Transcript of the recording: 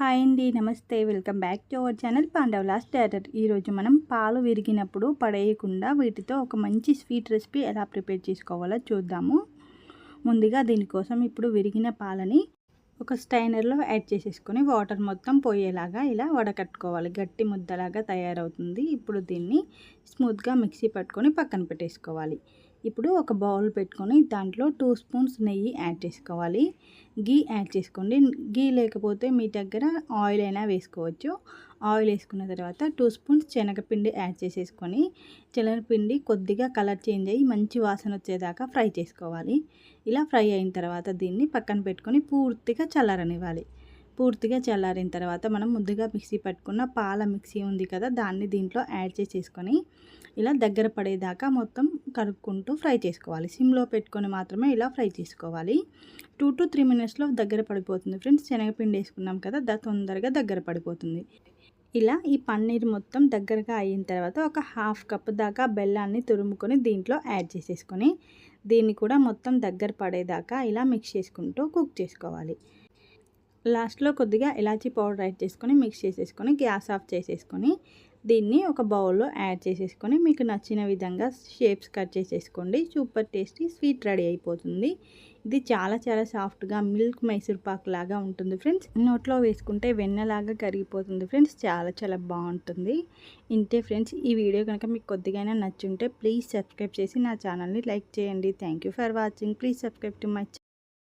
Hi అండి నమస్తే. Welcome back to our channel పాండవ్లాస్ daughter ఈరోజు మనం పాలు విరిగినప్పుడు పడేయకుండా వీటితో ఒక మంచి స్వీట్ రెసిపీ ఎలా ప్రిపేర్ చేసుకోవాలో చూద్దాము. ముందుగా దీనికోసం ఇప్పుడు విరిగిన పాలని ఒక స్టైనర్లో యాడ్ చేసేసుకొని వాటర్ మొత్తం పోయేలాగా ఇలా వడకట్టుకోవాలి. గట్టి ముద్దలాగా తయారవుతుంది. ఇప్పుడు దీన్ని స్మూత్గా మిక్సీ పట్టుకొని పక్కన పెట్టేసుకోవాలి. ఇప్పుడు ఒక బౌల్ పెట్టుకొని దాంట్లో టూ స్పూన్స్ నెయ్యి యాడ్ చేసుకోవాలి. గీ యాడ్ చేసుకోండి. గీ లేకపోతే మీ దగ్గర ఆయిల్ అయినా వేసుకోవచ్చు. ఆయిల్ వేసుకున్న తర్వాత టూ స్పూన్స్ శనగపిండి యాడ్ చేసేసుకొని శనగపిండి కొద్దిగా కలర్ చేంజ్ అయ్యి మంచి వాసన వచ్చేదాకా ఫ్రై చేసుకోవాలి. ఇలా ఫ్రై అయిన తర్వాత దీన్ని పక్కన పెట్టుకొని పూర్తిగా చల్లారనివ్వాలి. పూర్తిగా చల్లారిన తర్వాత మనం ముద్దుగా మిక్సీ పట్టుకున్న పాల మిక్సీ ఉంది కదా దాన్ని దీంట్లో యాడ్ చేసేసుకొని ఇలా దగ్గర పడేదాకా మొత్తం కలుపుకుంటూ ఫ్రై చేసుకోవాలి. సిమ్లో పెట్టుకొని మాత్రమే ఇలా ఫ్రై చేసుకోవాలి. టూ టు త్రీ మినిట్స్లో దగ్గర పడిపోతుంది ఫ్రెండ్స్. శనగపిండి వేసుకున్నాం కదా తొందరగా దగ్గర పడిపోతుంది. ఇలా ఈ పన్నీర్ మొత్తం దగ్గరగా అయిన తర్వాత ఒక హాఫ్ కప్ దాకా బెల్లాన్ని తురుముకొని దీంట్లో యాడ్ చేసేసుకొని దీన్ని కూడా మొత్తం దగ్గర పడేదాకా ఇలా మిక్స్ చేసుకుంటూ కుక్ చేసుకోవాలి. లాస్ట్లో కొద్దిగా ఇలాచీ పౌడర్ యాడ్ చేసుకొని మిక్స్ చేసేసుకొని గ్యాస్ ఆఫ్ చేసేసుకొని దీన్ని ఒక బౌల్లో యాడ్ చేసేసుకొని మీకు నచ్చిన విధంగా షేప్స్ కట్ చేసేసుకోండి. సూపర్ టేస్టీ స్వీట్ రెడీ అయిపోతుంది. ఇది చాలా చాలా సాఫ్ట్గా మిల్క్ మైసూర్ పాక్ లాగా ఉంటుంది ఫ్రెండ్స్. నోట్లో వేసుకుంటే వెన్నలాగా కరిగిపోతుంది ఫ్రెండ్స్. చాలా చాలా బాగుంటుంది. ఇంతే ఫ్రెండ్స్ ఈ వీడియో కనుక మీకు కొద్దిగైనా నచ్చుంటే ప్లీజ్ సబ్స్క్రైబ్ చేసి నా ఛానల్ని లైక్ చేయండి. Thank for watching. Please subscribe to my